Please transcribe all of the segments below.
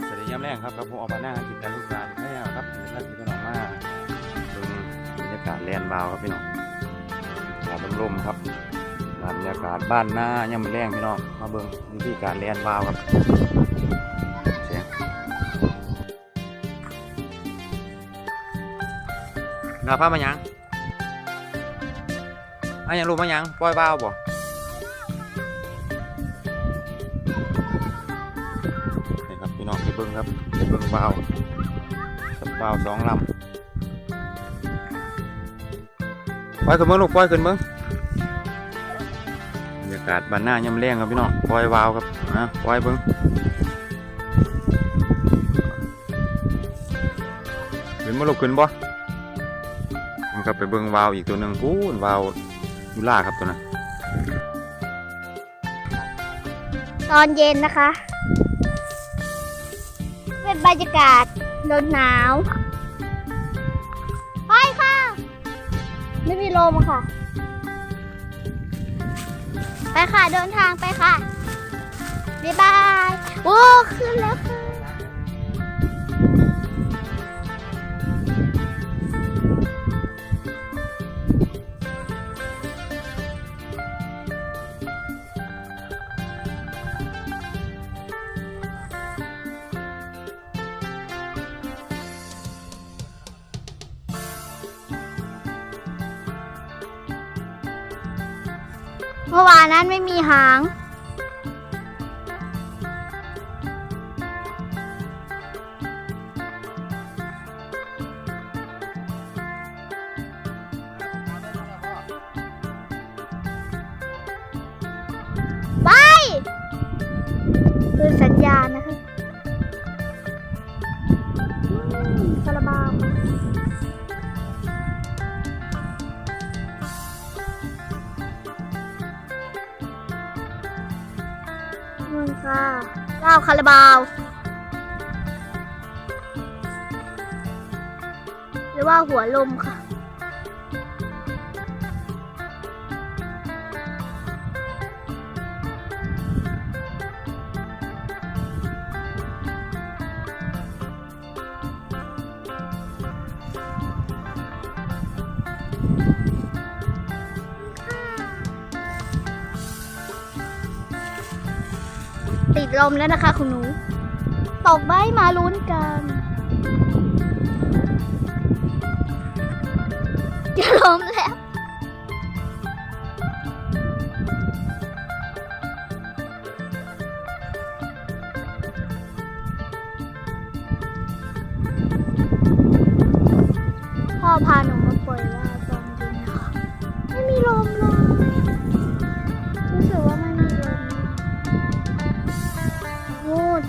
ครับสวัสดียามแรกครับกับผมออกมาหน้ากินการลูกหลานไม่ครับเป็นท่านที่พี่น้องมาดูบรรยากาศแลนบาวครับพี่น้องอากาศลมครับบรรยากาศบ้านหน้ายามแรงพี่น้องมาเบิ่งวิธีการแลนบาวครับเสียงนาพามายังมายังรู้มายังปล่อยบาวบ่ เบิ้งวาวสับวาวสองลำปล่อยขึ้นเบิ้งลูกปล่อยขึ้นเบิ้งบรรยากาศบ้านหน้ายำแรงครับพี่น้องปล่อยวาวครับนะปล่อยเบิ้งขึ้นมาลูกขึ้นบ่มันก็ไปเบิ้งวาวอีกตัวหนึ่งกูนวาวยูล่าครับตัวนั้นตอนเย็นนะคะ เป็นบรรยากาศลมหนาวไปค่ะ ไม่มีลมค่ะ ไปค่ะเดินทางไปค่ะ บ๊ายบาย โอ้ ขึ้นแล้วค่ะ เมื่อวานนั้นไม่มีหาง ไป คือสัญญาณนะ นึงค่ะว้าวคาราบาว หรือว่าหัวลมค่ะ ลมแล้วนะคะคุณหนู ตกใบมาลุ้นกันจะล้มแล้วพ่อพาหนู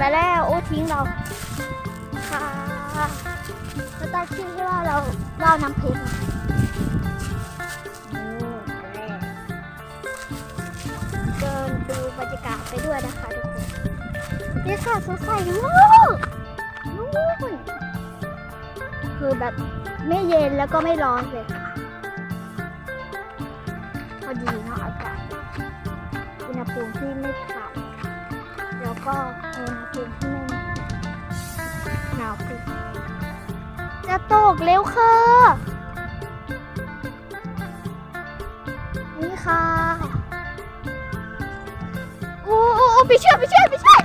ไปแล้วโอ้ทิ้งเราค่ะแล้วตั้งชื่อว่าเราเราน้ำเพชรนะนู่นไปแล้วเดินดูบรรยากาศไปด้วยนะคะทุกคนบรรยากาศสดใสมากนู่นคือแบบไม่เย็นแล้วก็ไม่ร้อนเลยค่ะพอดีเนาะอากาศอุณหภูมิที่ไม่ต่ำ ก็อุณหภูมิที่ไม่หนาวขึ้นจะตกเร็วค่ะ นี่ค่ะโอ้โอ้โอ้ไปเชื่อไปเชื่อไปเชื่อ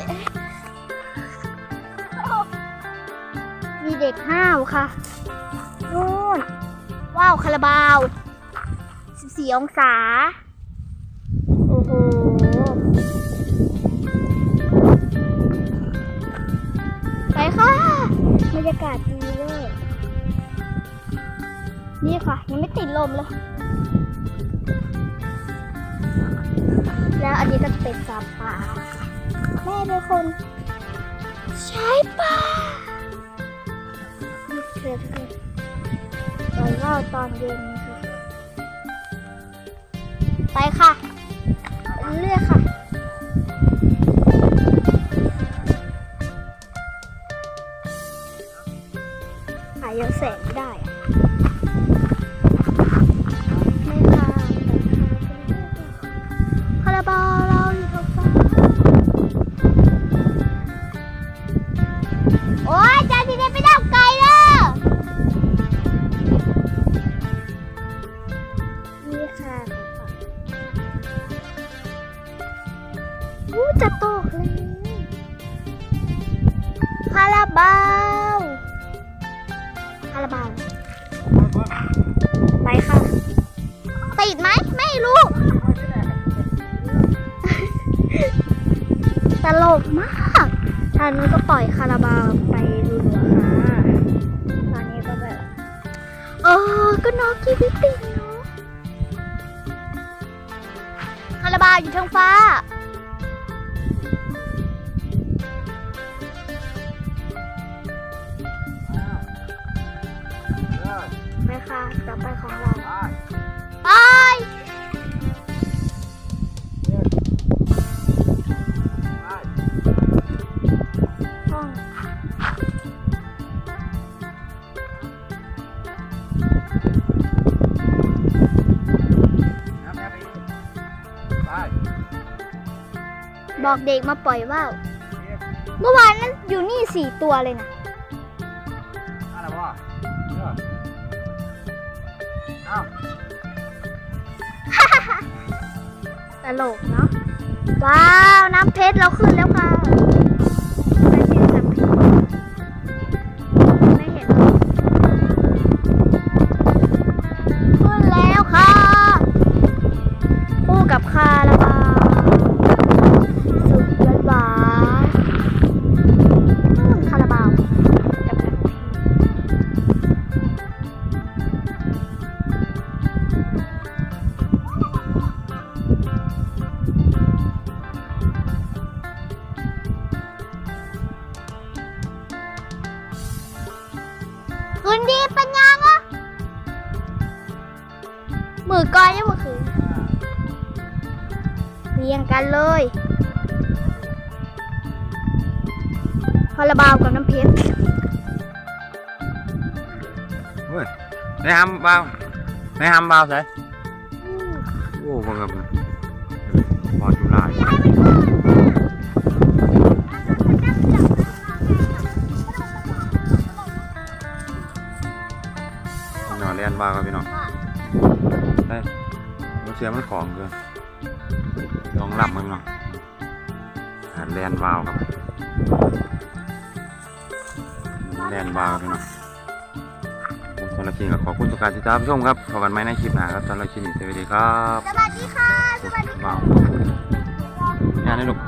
มีเด็กห้าวค่ะนู่นว้าวคาราบาว 14 องศา โอ้โห รรยากาศดีเลย นี่ค่ะ ยังไม่ติดลมเลย แล้วอันนี้ก็จะเป็นซาปาแม่เป็นคน ใช้ป่านี่คือคือตอนเล่าตอนเย็นค่ะ ไปค่ะ เลือกค่ะ อู้จะตกเลยคาราบาวคาราบาวไปค่ะติดไหมไม่รู้ตลกมากทางนู้นก็ปล่อยคาราบาวไปดูหนูค่ะตอนนี้ก็แบบเออก็น้องกีวิติงเนาะคาราบาวอยู่ทางฟ้า ไปค่ะต่อไปของเราไปห้องบอกเด็กมาปล่อยว่าวเมื่อวานนั้นอยู่นี่สี่ตัวเลยนะ ตลกเนาะว้าว น้ำเพชรเราขึ้นแล้วค่ะ คืนดีเป็นยังอะมือก้อยยังมือคืนเรียงกันเลยคาราบาวกับน้ำเพชรเฮ้ยในห้ำเบาในห้ำเบาใส่โอ้บังคับพอจุฬา เลียนเบาครับพี่น้องได้มันเสียมันของเกินลองหลับมันเนาะหาแลนวาวครับแลนวาวครับพี่น้องผมสำหรับคลิปก็ขอบคุณทุกการติดตามชมครับพบกันใหม่ในคลิปหน้าครับสำหรับคลิปนี้สวัสดีครับ สวัสดีค่ะ สวัสดีค่ะว้าวงานนี้ลูก